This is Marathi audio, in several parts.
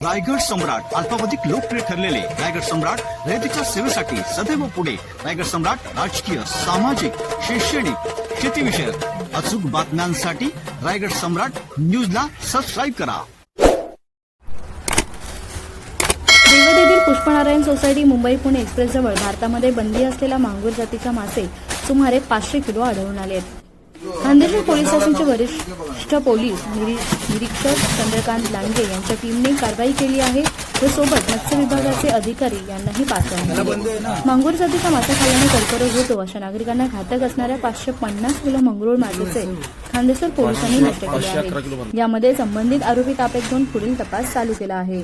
रायगड सम्राट अल्पावधिक लोकप्रिय ठरलेले रायगड सम्राट रयतेच्या सेवेसाठी सदैव पुढे. रायगड सम्राट राजकीय सामाजिक शैक्षणिक शेतीविषयक अचूक बातम्यांसाठी रायगड सम्राट न्यूजला सबस्क्राईब करा. देवदेवी पुष्पनारायण सोसायटी मुंबई पुणे एक्सप्रेसजवळ भारतामध्ये बंदी असलेल्या मांगूर जातीच्या मासे सुमारे पाचशे किलो आढळून आले आहेत. नांदेड पोलीस स्टेशनचे वरिष्ठ पोलीस निरी- निरीक्षक चंद्रकांत लांडगे यांच्या टीमने कारवाई केली आहे. व सोबत मत्स्य विभागाचे अधिकारी यांनाही पाचारण केले मांगूर जातीचा मासा खाल्ल्याने कर्करोग होतो अशा नागरिकांना घातक असणाऱ्या पाचशे पन्नास किलो मंगरूळ मासेचे खांदेश्वर पोलिसांनी नष्ट केले आहे. यामध्ये संबंधित आरोपी ताब्यात घेऊन पुढील तपास चालू केला आहे.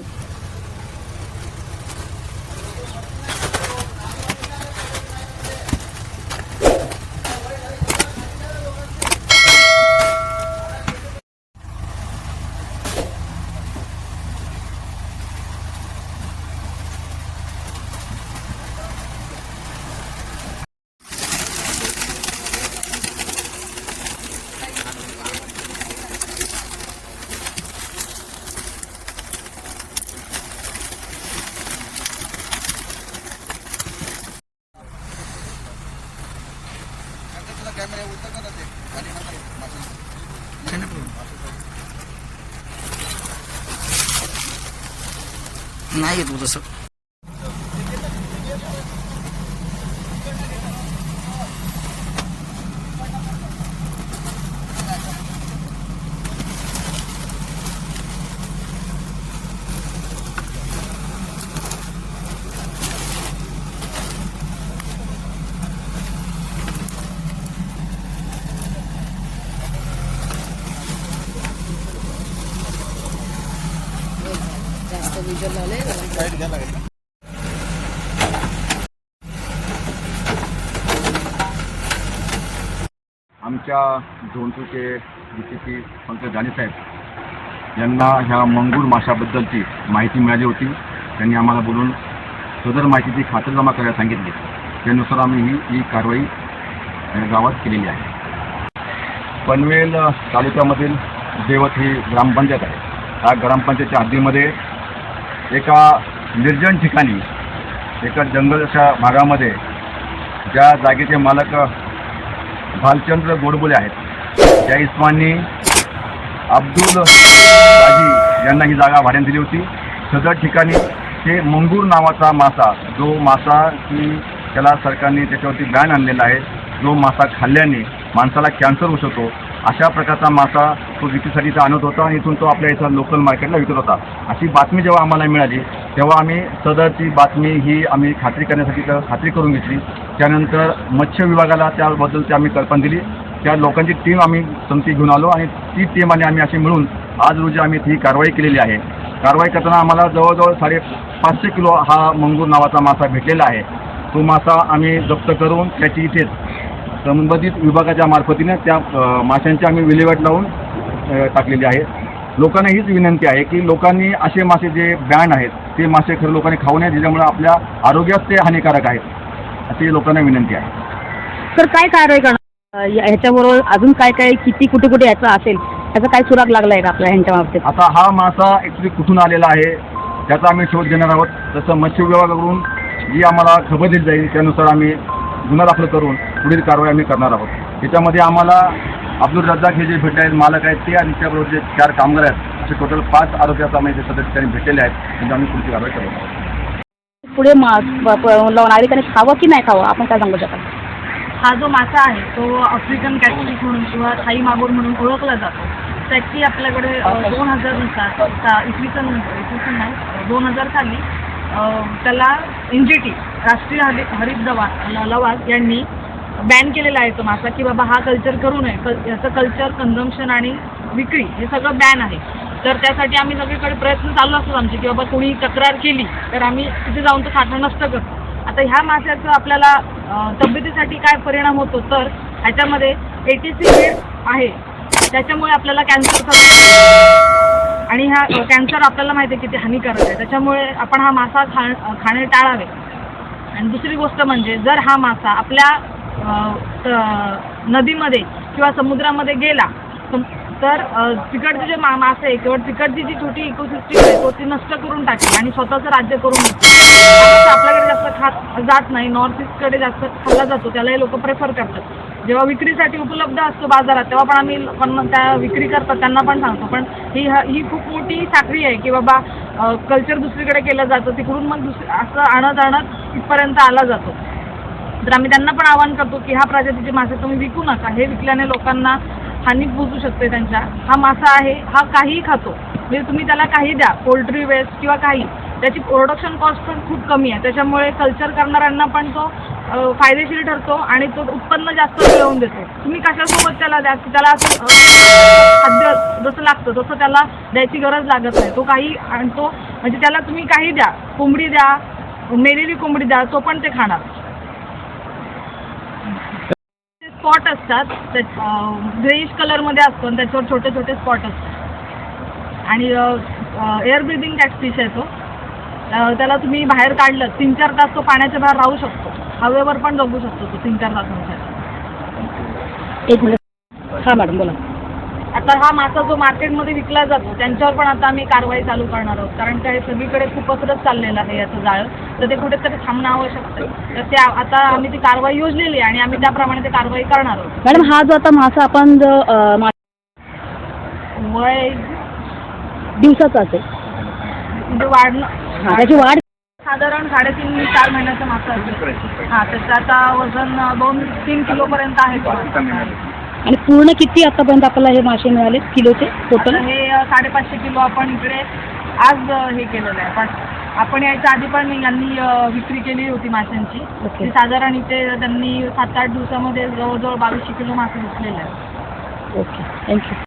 नाही येत तसं आमच्या झोनटूचे D C P Pankaj Jane साहेब यांना ह्या मंगूर माशाबद्दलची माहिती मिळाली होती. त्यांनी आम्हाला बोलून सदर माहितीची खातरजमा करायला सांगितली. त्यानुसार आम्ही ही ही कारवाई गावात केलेली आहे. पनवेल तालुक्यामधील देवत ही ग्रामपंचायत आहे. ह्या ग्रामपंचायतच्या हद्दीमध्ये एका निर्जन ठिकाणी एका जंगल अशा भागामध्ये ज्या जागेचे मालक भालचंद्र गोडबोले आहेत. त्या इस्मांनी अब्दुल राजी यांना ही जागा भाड्याने दिली होती. सदर ठिकाणी ते मंगूर नावाचा मासा जो मासा की त्याला सरकारने त्याच्यावरती बॅन आणलेला आहे जो मासा खाल्ल्याने माणसाला कॅन्सर होऊ शकतो अशा प्रकारचा मासा तो विक्रीसाठी आणत होता आणि इथून तो आपल्या इथं लोकल मार्केटला विकत होता. अशी बातमी जेव्हा आम्हाला मिळाली तेव्हा आम्ही सदरची बातमी ही आम्ही खात्री करण्यासाठी तर खात्री करून घेतली. त्यानंतर मत्स्य विभागाला त्याबद्दलची आम्ही कल्पना दिली. त्या लोकांची टीम आम्ही समती घेऊन आलो आणि ती टीम आणि आम्ही अशी मिळून आज रोजी आम्ही ही कारवाई केलेली आहे. कारवाई करताना आम्हाला जवळजवळ साडे पाचशे किलो हा मंगूर नावाचा मासा भेटलेला आहे. तो मासा आम्ही जप्त करून त्याची इथेच संबंधित विभागाच्या मार्फतीने त्या माशांची आम्ही विल्हेवाट लावून टाकलेली आहे. लोकांना हीच विनंती आहे की लोकांनी असे मासे जे बॅन आहेत ते मासे खरं लोकांनी खाऊ नये ज्याच्यामुळे आपल्या आरोग्यास ते हानिकारक आहेत. अशी लोकांना विनंती आहे. तर काय कारवाई करणार ह्याच्याबरोबर अजून काय काय किती कुठे कुठे याचं असेल त्याचा काय सुराग लागला आहे का आपल्या ह्यांच्या बाबतीत? आता हा मासा ॲक्च्युली कुठून आलेला आहे त्याचा आम्ही शोध घेणार आहोत. तसं मत्स्य विभागाकडून जी आम्हाला खबर दिली जाईल त्यानुसार आम्ही गुन्हा दाखल करून पुढील कारवाई आम्ही करणार आहोत. त्याच्यामध्ये आम्हाला अब्दुल रज्जाक हे जे भेटले आहेत मालक आहेत ते आणि त्याबरोबर जे चार कामगार आहेत असे टोटल पाच आरोग्याचा आम्ही जे सदस्य त्यांनी भेटलेले आहेत त्यांची आम्ही पुढची कारवाई करत आहोत. पुढे नागरिकांनी खावं की नाही खावं? आपण काय सांगू शकाल हा जो मासा आहे तो आफ्रिकन कॅटफिश म्हणून किंवा थाई मागोर म्हणून ओळखला जातो. त्याची आपल्याकडे दोन हजारनुसार सा- इसवी सन इसवी सन नाही दोन हजार साली त्याला एन जी टी राष्ट्रीय हरि हरित दवा ल- लवाद यांनी बॅन केलेला आहे तो मासा की बाबा हा कल्चर करू नये. कल याचं कल्चर कन्झम्पशन आणि विक्री हे सगळं बॅन आहे. तर त्यासाठी आम्ही सगळीकडे प्रयत्न चालू असतात आमचे की बाबा कोणी तक्रार केली तर आम्ही तिथे जाऊन तो साठा नष्ट करतो. आता ह्या माशाचं आपल्याला तब्येतीसाठी काय परिणाम होतो तर ह्याच्यामध्ये एटी सी सी आहे. त्याच्यामुळे आपल्याला कॅन्सर आणि ह्या कॅन्सर आपल्याला माहिती आहे किती हानिकारक आहे. त्याच्यामुळे आपण हा मासा खा खाणे टाळावे. आणि दुसरी गोष्ट म्हणजे जर हा मासा आपल्या नदीमध्ये किंवा समुद्रामध्ये गेला तर तिकडचे जे मा मासे आहे किंवा तिकडची जी छोटी इकोसिस्टीम आहे तो ती नष्ट करून टाकेल आणि स्वतःचं राज्य करून आपल्याकडे जास्त खात जात नाही नॉर्थ ईस्टकडे जास्त खाल्ला जातो त्यालाही लोक प्रेफर करतात. जेव्हा विक्रीसाठी उपलब्ध असतो बाजारात तेव्हा पण आम्ही पण त्या विक्री करतात त्यांना पण सांगतो. पण ही ही खूप मोठी साखळी आहे की बाबा कल्चर दुसरीकडे केलं जातं तिकडून मग दुसरी असं आणत आणत इथपर्यंत आला जातो. तर आम्ही त्यांना पण आवाहन करतो की ह्या प्रजातीचे मासे तुम्ही विकू नका. हे विकल्याने लोकांना हानी पोचू शकते त्यांच्या. हा मासा आहे हा काहीही खातो. म्हणजे तुम्ही त्याला काही द्या पोल्ट्री वेस्ट किंवा काही त्याची प्रोडक्शन कॉस्ट पण खूप कमी आहे. त्याच्यामुळे कल्चर करणाऱ्यांना पण तो फायदेशीर ठरतो आणि तो उत्पन्न जास्त मिळवून देतो. तुम्ही कशासोबत त्याला द्या? की त्याला असं खाद्य जसं लागतं तसं त्याला द्यायची गरज लागत नाही. तो काही आणतो. म्हणजे त्याला तुम्ही काही द्या. कोंबडी द्या. मेलेली कोंबडी द्या. तो पण ते खाणार. स्पॉट असतात. ग्रेइश कलरमध्ये असतो आणि त्याच्यावर छोटे छोटे स्पॉट असतात. आणि एअर ब्रिदिंग कॅटफिश आहे तो. त्याला तुम्ही बाहेर काढलं तीन चार तास तो पाण्याच्या बाहेर राहू शकतो. हवेवर पण जगू शकतो तो तीन चार तासांसाठी. एक मिनिट. हां मॅडम बोला. आता हा मासा जो मार्केटमध्ये विकला जातो त्यांच्यावर पण आता आम्ही कारवाई चालू करणार आहोत. कारण काय सगळीकडे खूप पसरत चाललेलं आहे याचं जाळं. तर ते कुठेतरी थांबणं आवश्यक आहे. तर ते आता आम्ही ती कारवाई योजलेली आहे आणि आम्ही त्याप्रमाणे ते कारवाई करणार आहोत. मॅडम हा जो आता मासा आपण जो अं, मा- वय दिवसाचा असेल. म्हणजे वाढणं हा, त्याची वाढ साधारण साडेतीन चार महिन्याचा मासा असेल. हा त्याचं आता वजन अ, दोन तीन किलोपर्यंत आहे तो मासा. आणि पूर्ण किती आतापर्यंत आपल्याला हे मासे मिळाले? किलोचे टोटल हे अ, साडेपाचशे किलो आपण इकडे आज अ, हे केलेलं आहे. पण आपण यायच्या आधी पण यांनी अ, विक्री केली होती माशांची. ओके. ती साधारण इथे त्यांनी सात आठ दिवसामध्ये जवळजवळ बावीसशे किलो मासे विकलेले आहेत. ओके. थँक्यू